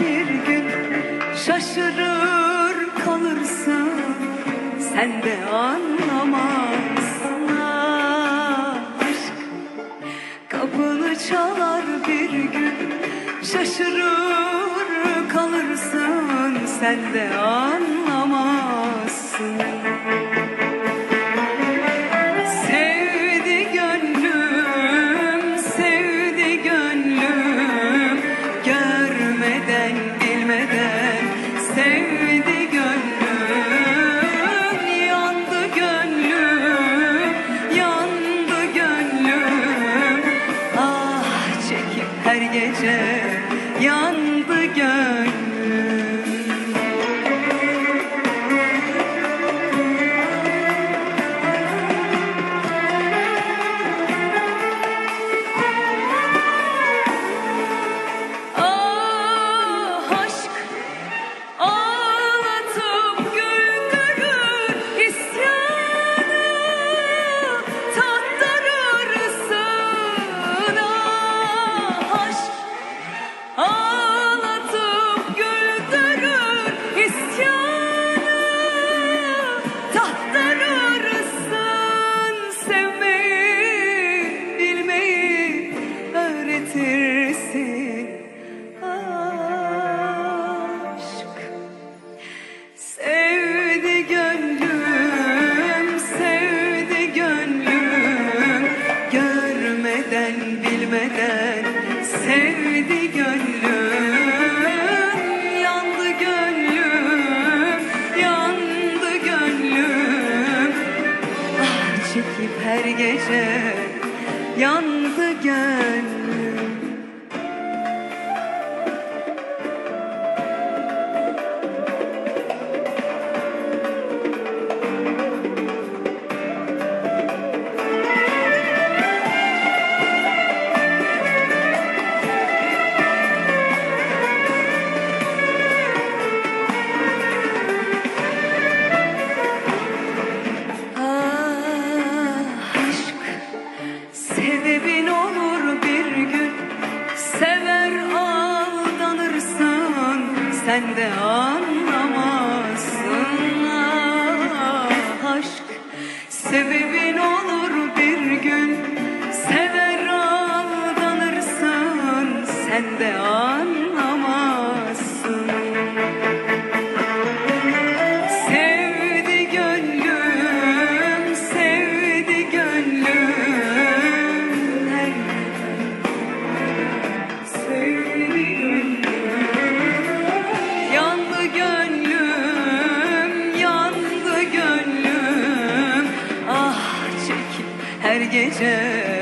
bir gün şaşırır kalırsın. Sen de anlamazsın aşk. Kapını çalar bir gün şaşırır kalırsın. Sen de anlamazsın. gece yan gece yandı gönlüm Sebebin o gece.